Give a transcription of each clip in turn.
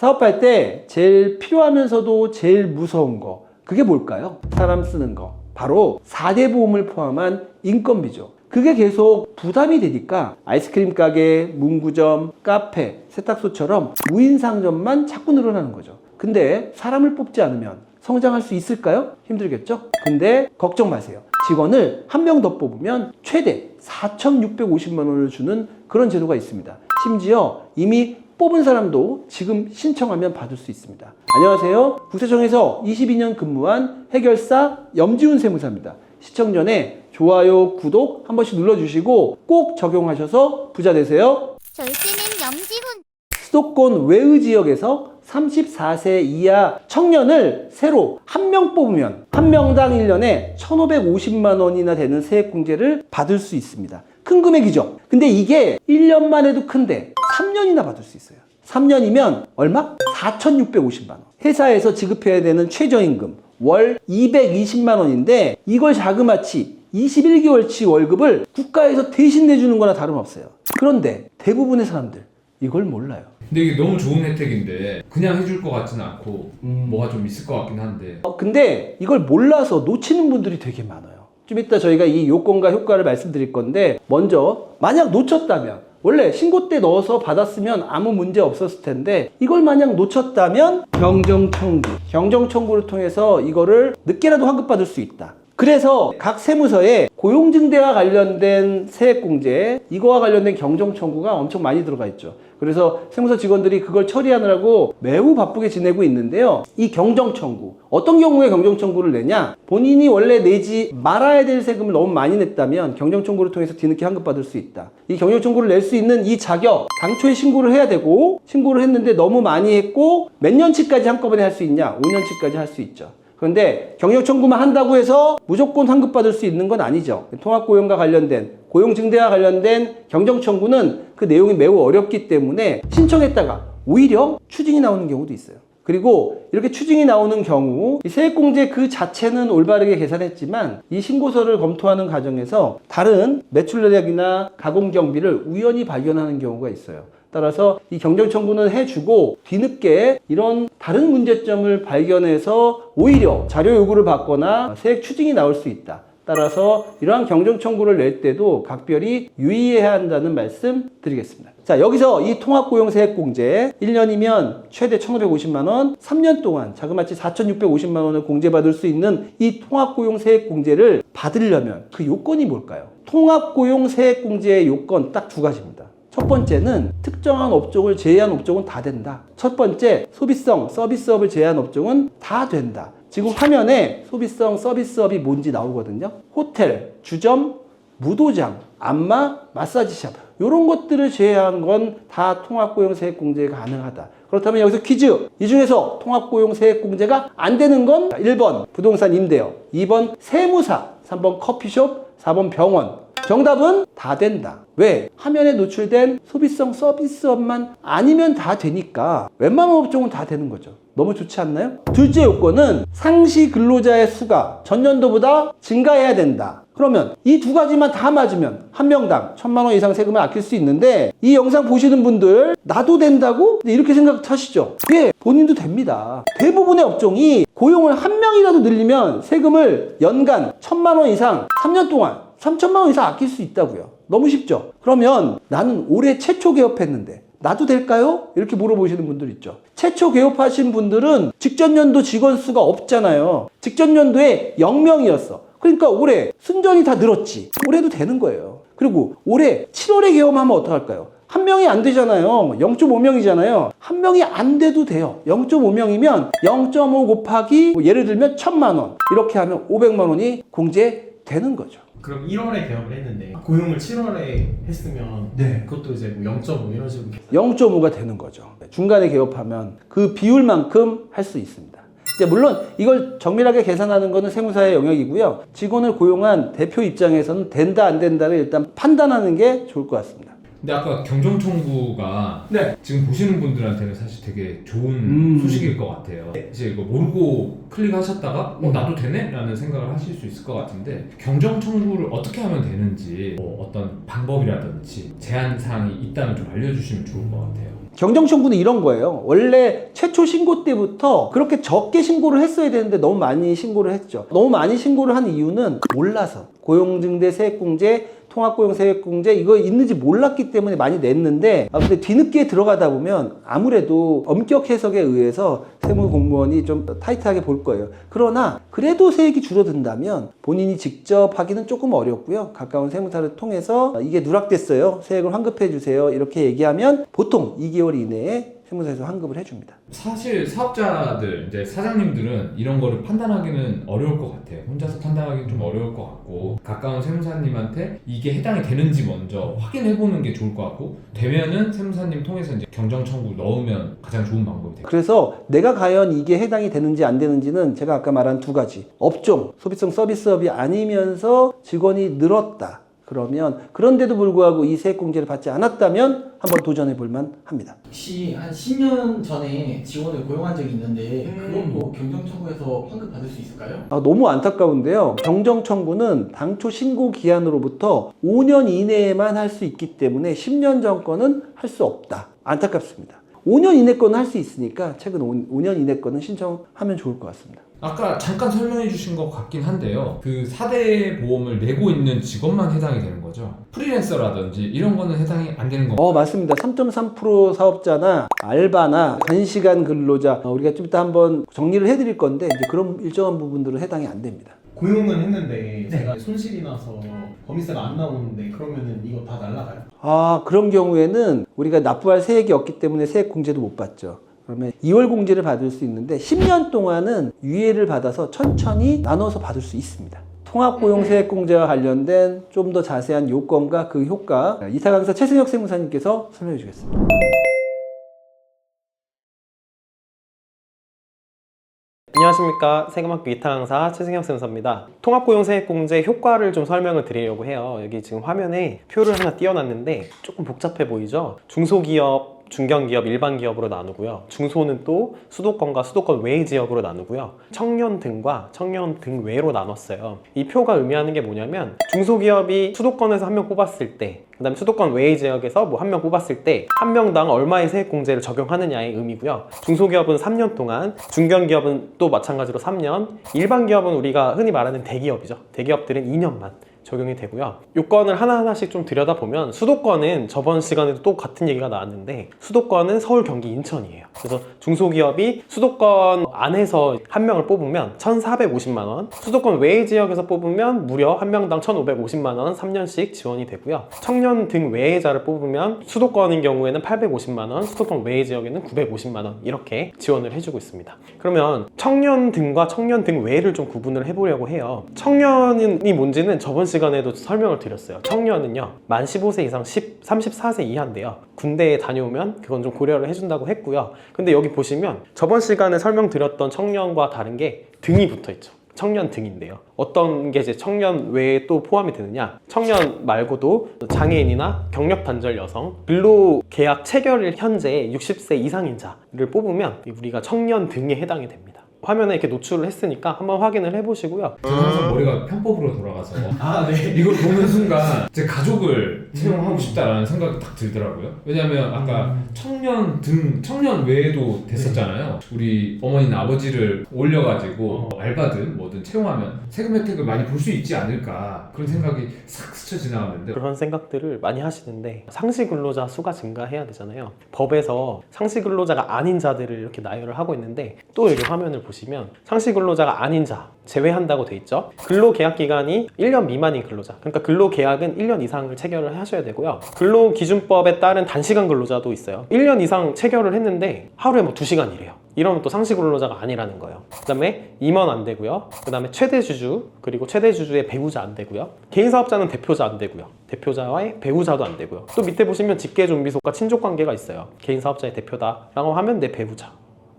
사업할 때 제일 필요하면서도 제일 무서운 거 그게 뭘까요? 사람 쓰는 거 바로 4대 보험을 포함한 인건비죠. 그게 계속 부담이 되니까 아이스크림 가게, 문구점, 카페, 세탁소처럼 무인 상점만 자꾸 늘어나는 거죠. 근데 사람을 뽑지 않으면 성장할 수 있을까요? 힘들겠죠? 근데 걱정 마세요. 직원을 한 명 더 뽑으면 최대 4,650만 원을 주는 그런 제도가 있습니다. 심지어 이미 뽑은 사람도 지금 신청하면 받을 수 있습니다. 안녕하세요. 국세청에서 22년 근무한 해결사 염지훈 세무사입니다. 시청 전에 좋아요, 구독 한 번씩 눌러주시고 꼭 적용하셔서 부자 되세요. 절세는 염지훈 수도권 외의 지역에서 34세 이하 청년을 새로 한 명 뽑으면 한 명당 1년에 1,550만 원이나 되는 세액공제를 받을 수 있습니다. 큰 금액이죠. 근데 이게 1년만 해도 큰데 3년이나 받을 수 있어요. 3년이면 얼마? 4,650만 원. 회사에서 지급해야 되는 최저임금 월 220만 원인데 이걸 자그마치 21개월치 월급을 국가에서 대신 내주는 거나 다름없어요. 그런데 대부분의 사람들 이걸 몰라요. 근데 이게 너무 좋은 혜택인데 그냥 해줄 것 같지는 않고 음. 뭐가 좀 있을 것 같긴 한데 어, 근데 이걸 몰라서 놓치는 분들이 되게 많아요. 좀 이따 저희가 이 요건과 효과를 말씀드릴 건데 먼저 만약 놓쳤다면 원래 신고 때 넣어서 받았으면 아무 문제 없었을 텐데 이걸 만약 놓쳤다면 경정 청구, 경정 청구를 통해서 이거를 늦게라도 환급받을 수 있다. 그래서 각 세무서에 고용증대와 관련된 세액공제, 이거와 관련된 경정 청구가 엄청 많이 들어가 있죠. 그래서 세무서 직원들이 그걸 처리하느라고 매우 바쁘게 지내고 있는데요. 이 경정 청구, 어떤 경우에 경정 청구를 내냐? 본인이 원래 내지 말아야 될 세금을 너무 많이 냈다면 경정 청구를 통해서 뒤늦게 환급받을 수 있다. 이 경정 청구를 낼 수 있는 이 자격, 당초에 신고를 해야 되고 신고를 했는데 너무 많이 했고 몇 년치까지 한꺼번에 할 수 있냐? 5년치까지 할 수 있죠. 그런데 경력 청구만 한다고 해서 무조건 환급받을 수 있는 건 아니죠. 통합고용과 관련된 고용증대와 관련된 경정 청구는 그 내용이 매우 어렵기 때문에 신청했다가 오히려 추징이 나오는 경우도 있어요. 그리고 이렇게 추징이 나오는 경우 이 세액공제 그 자체는 올바르게 계산했지만 이 신고서를 검토하는 과정에서 다른 매출 내역이나 가공 경비를 우연히 발견하는 경우가 있어요. 따라서 이 경정 청구는 해주고 뒤늦게 이런 다른 문제점을 발견해서 오히려 자료 요구를 받거나 세액 추징이 나올 수 있다. 따라서 이러한 경정 청구를 낼 때도 각별히 유의해야 한다는 말씀 드리겠습니다. 자, 여기서 이 통합고용세액공제 1년이면 최대 1,550만 원, 3년 동안 자그마치 4,650만 원을 공제받을 수 있는 이 통합고용세액공제를 받으려면 그 요건이 뭘까요? 통합고용세액공제의 요건 딱 두 가지입니다. 첫 번째는 특정한 업종을 제외한 업종은 다 된다. 첫 번째, 소비성 서비스업을 제외한 업종은 다 된다. 지금 화면에 소비성 서비스업이 뭔지 나오거든요. 호텔, 주점, 무도장, 안마, 마사지샵 이런 것들을 제외한 건 다 통합고용 세액공제가 가능하다. 그렇다면 여기서 퀴즈. 이 중에서 통합고용 세액공제가 안 되는 건 1번 부동산 임대업, 2번 세무사, 3번 커피숍, 4번 병원. 정답은 다 된다. 왜? 화면에 노출된 소비성 서비스업만 아니면 다 되니까 웬만한 업종은 다 되는 거죠. 너무 좋지 않나요? 둘째 요건은 상시 근로자의 수가 전년도보다 증가해야 된다. 그러면 이 두 가지만 다 맞으면 한 명당 천만 원 이상 세금을 아낄 수 있는데 이 영상 보시는 분들 나도 된다고 이렇게 생각하시죠? 예, 본인도 됩니다. 대부분의 업종이 고용을 한 명이라도 늘리면 세금을 연간 천만 원 이상 3년 동안 3천만 원 이상 아낄 수 있다고요. 너무 쉽죠? 그러면 나는 올해 최초 개업했는데 나도 될까요? 이렇게 물어보시는 분들 있죠. 최초 개업하신 분들은 직전 연도 직원 수가 없잖아요. 직전 연도에 0명이었어. 그러니까 올해 순전히 다 늘었지. 올해도 되는 거예요. 그리고 올해 7월에 개업하면 어떡할까요? 한 명이 안 되잖아요. 0.5명이잖아요. 한 명이 안 돼도 돼요. 0.5명이면 0.5 곱하기 뭐 예를 들면 1000만 원. 이렇게 하면 500만 원이 공제되는 거죠. 그럼 1월에 개업을 했는데 고용을 7월에 했으면 네. 그것도 이제 뭐 0.5 이런 식으로 0.5가 되는 거죠. 중간에 개업하면 그 비율만큼 할 수 있습니다. 이제 물론 이걸 정밀하게 계산하는 것은 세무사의 영역이고요. 직원을 고용한 대표 입장에서는 된다 안 된다를 일단 판단하는 게 좋을 것 같습니다. 근데 아까 경정청구가 네. 지금 보시는 분들한테는 사실 되게 좋은 음. 소식일 것 같아요. 이제 이거 모르고 클릭하셨다가 어 나도 되네? 라는 생각을 하실 수 있을 것 같은데 경정청구를 어떻게 하면 되는지 뭐 어떤 방법이라든지 제한 사항이 있다면 좀 알려주시면 좋을 것 같아요. 경정 청구는 이런 거예요. 원래 최초 신고 때부터 그렇게 적게 신고를 했어야 되는데 너무 많이 신고를 했죠. 너무 많이 신고를 한 이유는 몰라서 고용증대 세액공제 통합고용 세액공제 이거 있는지 몰랐기 때문에 많이 냈는데 아 근데 뒤늦게 들어가다 보면 아무래도 엄격 해석에 의해서 세무 공무원이 좀 타이트하게 볼 거예요. 그러나 그래도 세액이 줄어든다면 본인이 직접 하기는 조금 어렵고요. 가까운 세무사를 통해서 이게 누락됐어요. 세액을 환급해 주세요. 이렇게 얘기하면 보통 2개월 이내에 세무사에서 환급을 해줍니다. 사실 사업자들 이제 사장님들은 이런 거를 판단하기는 어려울 것 같아요. 혼자서 판단하기는 좀 어려울 것 같고 가까운 세무사님한테 이게 해당이 되는지 먼저 확인해 보는 게 좋을 것 같고 되면은 세무사님 통해서 이제 경정 청구 넣으면 가장 좋은 방법이 돼요. 그래서 내가 과연 이게 해당이 되는지 안 되는지는 제가 아까 말한 두 가지. 업종, 소비성 서비스업이 아니면서 직원이 늘었다. 그러면 그런데도 불구하고 이 세액공제를 받지 않았다면 한번 도전해 볼만 합니다. 혹시 한 10년 전에 직원을 고용한 적이 있는데 음. 그것도 경정청구에서 환급 받을 수 있을까요? 아, 너무 안타까운데요. 경정 청구는 당초 신고 기한으로부터 5년 이내에만 할 수 있기 때문에 10년 전 거는 할 수 없다. 안타깝습니다. 5년 이내 거는 할 수 있으니까 최근 5년 이내 거는 신청하면 좋을 것 같습니다. 아까 잠깐 설명해 주신 것 같긴 한데요. 그 4대 보험을 내고 있는 직원만 해당이 되는 거죠. 프리랜서라든지 이런 거는 해당이 안 되는 건가요? 어 맞습니다. 3.3% 사업자나 알바나 단시간 근로자 어, 우리가 좀 이따 한번 정리를 해드릴 건데 이제 그런 일정한 부분들은 해당이 안 됩니다. 고용은 했는데 제가 손실이 나서 법인세가 안 나오는데 그러면은 이거 다 날라가요? 아 그런 경우에는 우리가 납부할 세액이 없기 때문에 세액 공제도 못 받죠. 그러면 2월 공제를 받을 수 있는데 10년 동안은 유예를 받아서 천천히 나눠서 받을 수 있습니다. 통합고용세액공제와 관련된 좀 더 자세한 요건과 그 효과 이사 강사 최승혁 세무사님께서 설명해 주겠습니다. 안녕하십니까 세금학교 이타 강사 최승혁 세무사입니다 통합고용세액공제 효과를 좀 설명을 드리려고 해요 여기 지금 화면에 표를 하나 띄워놨는데 조금 복잡해 보이죠 중소기업 중견기업, 일반기업으로 나누고요. 중소는 또 수도권과 수도권 외의 지역으로 나누고요. 청년 등과 청년 등 외로 나눴어요. 이 표가 의미하는 게 뭐냐면 중소기업이 수도권에서 한 명 뽑았을 때, 그 다음에 수도권 외의 지역에서 뭐 한 명 뽑았을 때 한 명당 얼마의 세액공제를 적용하느냐의 의미고요. 중소기업은 3년 동안, 중견기업은 또 마찬가지로 3년, 일반기업은 우리가 흔히 말하는 대기업이죠. 대기업들은 2년만. 적용이 되고요. 요건을 하나하나씩 좀 들여다보면 수도권은 저번 시간에도 또 같은 얘기가 나왔는데 수도권은 서울, 경기, 인천이에요. 그래서 중소기업이 수도권 안에서 한 명을 뽑으면 1,450만 원, 수도권 외의 지역에서 뽑으면 무려 한 명당 1,550만 원 3년씩 지원이 되고요. 청년 등 외의자를 뽑으면 수도권인 경우에는 850만 원, 수도권 외의 지역에는 950만 원 이렇게 지원을 해주고 있습니다. 그러면 청년 등과 청년 등 외를 좀 구분을 해보려고 해요. 청년이 뭔지는 저번 시간에도 설명을 드렸어요. 청년은요, 만 15세 이상 10, 34세 이하인데요. 군대에 다녀오면 그건 좀 고려를 해준다고 했고요. 근데 여기 보시면 저번 시간에 설명드렸던 청년과 다른 게 등이 붙어 있죠. 청년 등인데요. 어떤 게 이제 청년 외에 또 포함이 되느냐? 청년 말고도 장애인이나 경력 단절 여성, 근로 계약 체결일 현재 60세 이상인 자를 뽑으면 우리가 청년 등에 해당이 됩니다. 화면에 이렇게 노출을 했으니까 한번 확인을 해보시고요. 항상 머리가 편법으로 돌아가서 아 네. 이걸 보는 순간 제 가족을 채용하고 싶다라는 생각이 딱 들더라고요. 왜냐하면 아까 청년 등 청년 외에도 됐었잖아요. 우리 어머니나 아버지를 올려가지고 알바든 뭐든 채용하면 세금 혜택을 많이 볼 수 있지 않을까 그런 생각이 싹 스쳐 지나갔는데 그런 생각들을 많이 하시는데 상시 근로자 수가 증가해야 되잖아요. 법에서 상시 근로자가 아닌 자들을 이렇게 나열을 하고 있는데 또 여기 화면을 보시면 상시 근로자가 아닌 자 제외한다고 돼 있죠. 근로 계약 기간이 1년 미만인 근로자. 그러니까 근로 계약은 1년 이상을 체결을 하셔야 되고요. 근로 기준법에 따른 단시간 근로자도 있어요. 1년 이상 체결을 했는데 하루에 뭐 2시간 일해요. 이러면 또 상시 근로자가 아니라는 거예요. 그 다음에 임원 안 되고요. 그 다음에 최대 주주 그리고 최대 주주의 배우자 안 되고요. 개인 사업자는 대표자 안 되고요. 대표자와의 배우자도 안 되고요. 또 밑에 보시면 직계 좀비속과 친족 관계가 있어요. 개인 사업자의 대표다라고 하면 내 배우자,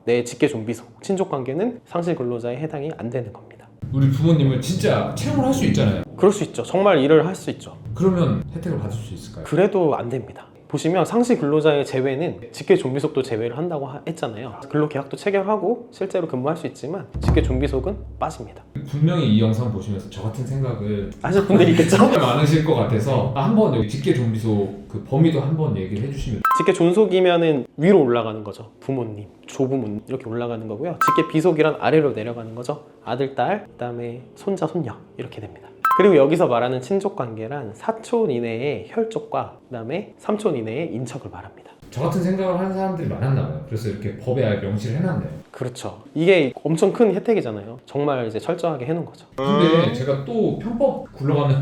내 직계 좀비속, 친족 관계는 상시 근로자에 해당이 안 되는 겁니다. 우리 부모님을 진짜 채용을 할 수 있잖아요. 그럴 수 있죠. 정말 일을 할 수 있죠. 그러면 혜택을 받을 수 있을까요? 그래도 안 됩니다. 보시면 상시 근로자의 제외는 직계 좀비속도 제외를 한다고 하- 했잖아요. 근로 계약도 체결하고 실제로 근무할 수 있지만 직계 좀비속은 빠집니다. 분명히 이 영상 보시면서 저 같은 생각을 하실 분들이 있겠죠? 많으실 것 같아서 아, 한번 여기 직계 좀비소 그 범위도 한번 얘기를 해주시면 직계 존속이면은 위로 올라가는 거죠. 부모님, 조부모님 이렇게 올라가는 거고요. 직계 비속이란 아래로 내려가는 거죠. 아들, 딸, 그 다음에 손자, 손녀 이렇게 됩니다. 그리고 여기서 말하는 친족 관계란 사촌 이내의 혈족과 그다음에 삼촌 이내의 인척을 말합니다. 저 같은 생각을 하는 사람들이 많았나 봐요. 그래서 이렇게 법에 명시를 해놨네요. 그렇죠. 이게 엄청 큰 혜택이잖아요. 정말 이제 철저하게 해놓은 거죠. 근데 제가 또 편법 굴러가는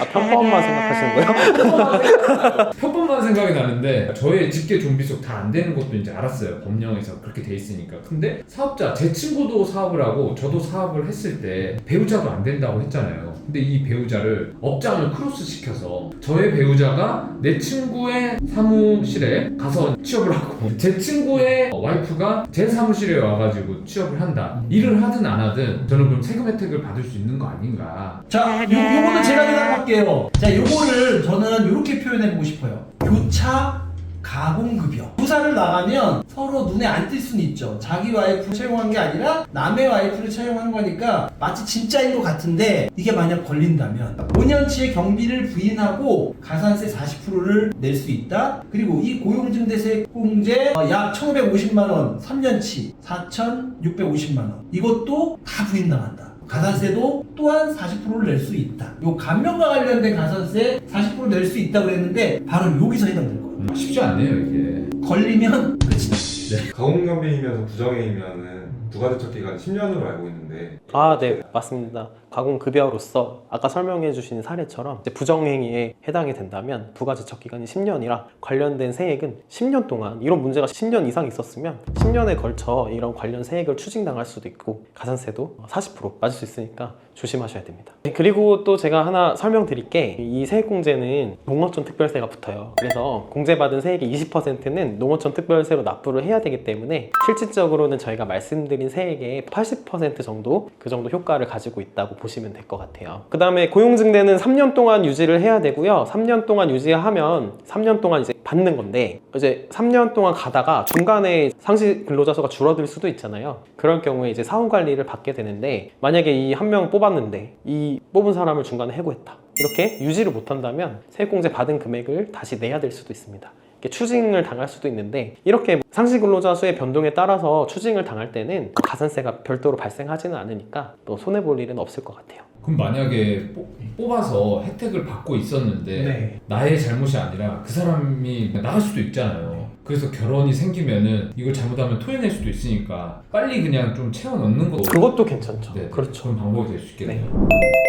아 편법만 생각하시는 거예요? 편법만 생각이 나는데 저의 직계 좀비 속 다 안 되는 것도 이제 알았어요. 법령에서 그렇게 돼 있으니까. 근데 사업자 제 친구도 사업을 하고 저도 사업을 했을 때 배우자도 안 된다고 했잖아요. 근데 이 배우자를 업장을 크로스 시켜서 저의 배우자가 내 친구의 사무실에 가서 취업을 하고 제 친구의 와이프가 제 사무실에 와 가지고 취업을 한다. 일을 하든 안 하든 저는 그럼 세금 혜택을 받을 수 있는 거 아닌가. 자, 요, 요거는 제가 대답할게요. 자, 요거를 저는 이렇게 표현해보고 싶어요. 교차 가공급여. 부사를 나가면 서로 눈에 안 띌 수는 있죠. 자기 와이프를 채용한 게 아니라 남의 와이프를 채용한 거니까 마치 진짜인 것 같은데 이게 만약 걸린다면 5년치의 경비를 부인하고 가산세 40%를 낼 수 있다. 그리고 이 고용증대세 공제 어, 약 1,550만 원 3년치 4,650만 원 이것도 다 부인당한다. 가산세도 또한 40%를 낼 수 있다. 요 감면과 관련된 가산세 40%낼 수 있다고 그랬는데 바로 여기서 해당될 거예요. 음, 쉽지 않네요 이게. 걸리면 끝이다. 가공경비이면서 부정행위면은 부가대척 기간 10년으로 알고 있는데 아, 네, 맞습니다. 가공급여로서 아까 설명해 주신 사례처럼 부정행위에 해당이 된다면 부가제척 기간이 10년이라 관련된 세액은 10년 동안 이런 문제가 10년 이상 있었으면 10년에 걸쳐 이런 관련 세액을 추징당할 수도 있고 가산세도 40% 맞을 수 있으니까 조심하셔야 됩니다. 네, 그리고 또 제가 하나 설명드릴 게 이 세액공제는 농어촌 특별세가 붙어요. 그래서 공제받은 세액의 20%는 농어촌 특별세로 납부를 해야 되기 때문에 실질적으로는 저희가 말씀드린 세액의 80% 정도 그 정도 효과를 가지고 있다고 보시면 될 것 같아요. 그 다음에 고용증대는 3년 동안 유지를 해야 되고요. 3년 동안 유지하면 3년 동안 이제 받는 건데 이제 3년 동안 가다가 중간에 상시 근로자 수가 줄어들 수도 있잖아요. 그럴 경우에 이제 사후 관리를 받게 되는데 만약에 이 한 명 뽑았는데 이 뽑은 사람을 중간에 해고했다. 이렇게 유지를 못한다면 세액공제 받은 금액을 다시 내야 될 수도 있습니다. 이렇게 추징을 당할 수도 있는데 이렇게 상시 근로자 수의 변동에 따라서 추징을 당할 때는 가산세가 별도로 발생하지는 않으니까 또 손해 볼 일은 없을 것 같아요. 그럼 만약에 뽑- 뽑아서 혜택을 받고 있었는데 네. 나의 잘못이 아니라 그 사람이 나갈 수도 있잖아요. 그래서 결혼이 생기면은 이걸 잘못하면 토해낼 수도 있으니까 빨리 그냥 좀 채워 넣는 것도 그것도 괜찮죠. 네, 그렇죠. 그런 방법이 될 수 있겠네요. 절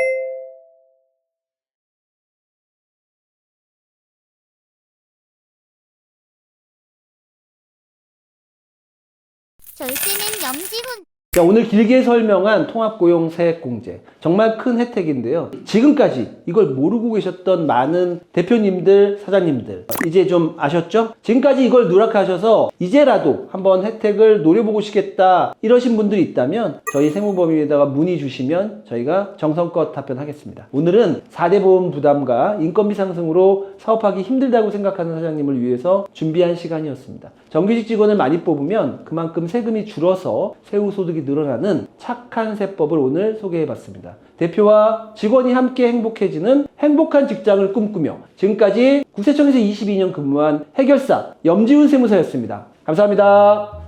자, 오늘 길게 설명한 통합고용 세액공제 정말 큰 혜택인데요. 지금까지 이걸 모르고 계셨던 많은 대표님들, 사장님들 이제 좀 아셨죠? 지금까지 이걸 누락하셔서 이제라도 한번 혜택을 노려보고 싶겠다 이러신 분들이 있다면 저희 세무법인에다가 문의 주시면 저희가 정성껏 답변하겠습니다. 오늘은 4대 보험 부담과 인건비 상승으로 사업하기 힘들다고 생각하는 사장님을 위해서 준비한 시간이었습니다. 정규직 직원을 많이 뽑으면 그만큼 세금이 줄어서 세후 소득이 늘어나는 착한 세법을 오늘 소개해 봤습니다. 대표와 직원이 함께 행복해지는 행복한 직장을 꿈꾸며 지금까지 구세청에서 22년 근무한 해결사 염지훈 세무사였습니다. 감사합니다.